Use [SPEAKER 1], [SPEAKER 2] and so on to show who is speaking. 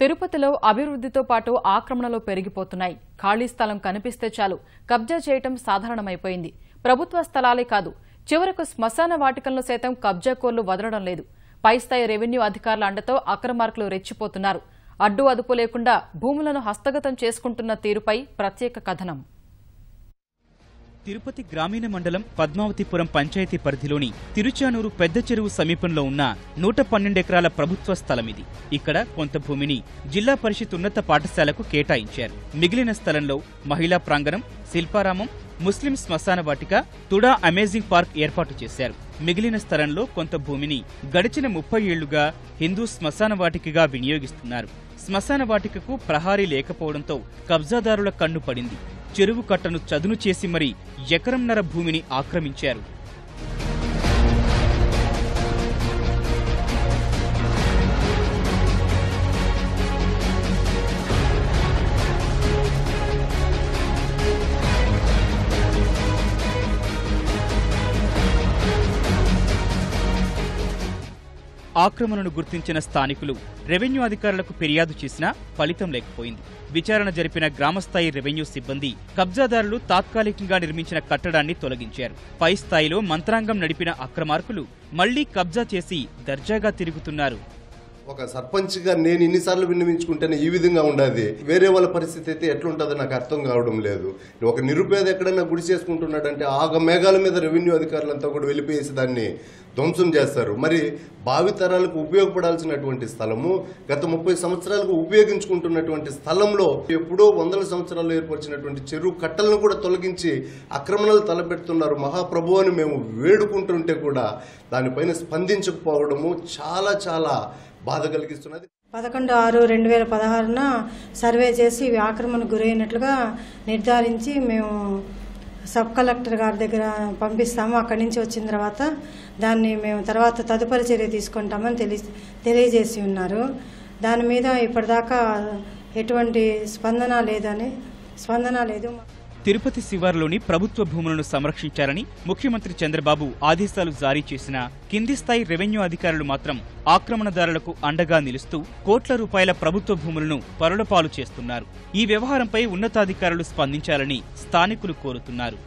[SPEAKER 1] తిరుపతిలో అభివృద్ధితో పాటు ఆక్రమణలు పెరిగిపోతున్నాయి. ఖాళీ స్థలం కనిపిస్తే చాలు. కబ్జా చేయటం సాధారణమైపోయింది. ప్రభుత్వ స్థలాలే కాదు. చివరకు శ్మశాన వాటికలను సైతం కబ్జాకోర్లు వదలడం లేదు. పైస్థాయి రెవెన్యూ అధికారుల అండతో అక్రమార్కులు రెచ్చిపోతున్నారు. అడ్డు అదుపు లేకుండా భూములను హస్తగతం చేసుకుంటున్న తీరుపై ప్రత్యేక కథనం.
[SPEAKER 2] తిరుపతి గ్రామీణ మండలం పద్మావతిపురం పంచాయతీ పరిధిలోని తిరుచానూరు పెద్ద చెరువు సమీపంలో ఉన్న నూట పన్నెండెకరాల ప్రభుత్వ స్థలం ఇది ఇక్కడ కొంత భూమిని జిల్లా పరిషత్ ఉన్నత పాఠశాలకు కేటాయించారు. మిగిలిన స్థలంలో మహిళా ప్రాంగణం శిల్పారామం ముస్లిం శ్మశాన వాటిక తుడా అమేజింగ్ పార్క్ ఏర్పాటు చేశారు. మిగిలిన స్థలంలో కొంత భూమిని గడిచిన ముప్పై ఏళ్ళుగా హిందూ శ్మశాన వాటికగా వినియోగిస్తున్నారు. శ్మశాన వాటికకు ప్రహారీ లేకపోవడంతో కబ్జాదారుల కన్ను పడింది. చెరువు కట్టను చదును చేసి మరీ ఎకరంన్నర భూమిని ఆక్రమించారు. ఆక్రమణను గుర్తించిన స్థానికులు రెవెన్యూ అధికారులకు ఫిర్యాదు చేసినా ఫలితం లేకపోయింది. విచారణ జరిపిన గ్రామస్థాయి రెవెన్యూ సిబ్బంది కబ్జాదారులు తాత్కాలికంగా నిర్మించిన కట్టడాన్ని తొలగించారు. పై స్థాయిలో మంత్రాంగం నడిపిన అక్రమార్కులు మళ్ళీ కబ్జా చేసి దర్జాగా తిరుగుతున్నారు.
[SPEAKER 3] ఒక సర్పంచ్గా నేను ఇన్నిసార్లు విన్నవించుకుంటేనే ఈ విధంగా ఉండదు. వేరే వాళ్ళ పరిస్థితి అయితే ఎట్లుంటుందో నాకు అర్థం కావడం లేదు. ఒక నిరుపేద ఎక్కడైనా గుడి చేసుకుంటున్నాడంటే ఆగ మేఘాల మీద రెవెన్యూ అధికారులంతా కూడా వెళ్ళిపోయేసి దాన్ని ధ్వంసం చేస్తారు. మరి భావితరాలకు ఉపయోగపడాల్సినటువంటి స్థలము గత ముప్పై సంవత్సరాలకు ఉపయోగించుకుంటున్నటువంటి స్థలంలో ఎప్పుడో వందల సంవత్సరాలు ఏర్పరిచినటువంటి చెరువు కట్టలను కూడా తొలగించి ఆక్రమణలు తలపెడుతున్నారు మహాప్రభు అని మేము వేడుకుంటుంటే కూడా దానిపైన స్పందించకపోవడము చాలా చాలా బాధ కలిగిస్తున్నది?
[SPEAKER 4] పదకొండు ఆరు రెండు వేల పదహారున సర్వే చేసి ఇవి ఆక్రమణకు గురైనట్లుగా నిర్ధారించి మేము సబ్ కలెక్టర్ గారి దగ్గర పంపిస్తాము. అక్కడి నుంచి వచ్చిన తర్వాత దాన్ని మేము తర్వాత తదుపరి చర్య తీసుకుంటామని తెలి తెలియజేసి ఉన్నారు. దాని మీద ఇప్పటిదాకా ఎటువంటి స్పందన లేదని స్పందన లేదు.
[SPEAKER 2] తిరుపతి శివారులోని ప్రభుత్వ భూములను సంరక్షించాలని ముఖ్యమంత్రి చంద్రబాబు ఆదేశాలు జారీ చేసిన కింది స్థాయి రెవెన్యూ అధికారులు మాత్రం ఆక్రమణదారులకు అండగా నిలుస్తూ కోట్ల రూపాయల ప్రభుత్వ భూములను పరులపాలు చేస్తున్నారు. ఈ వ్యవహారంపై ఉన్నతాధికారులు స్పందించాలని స్థానికులు కోరుతున్నారు.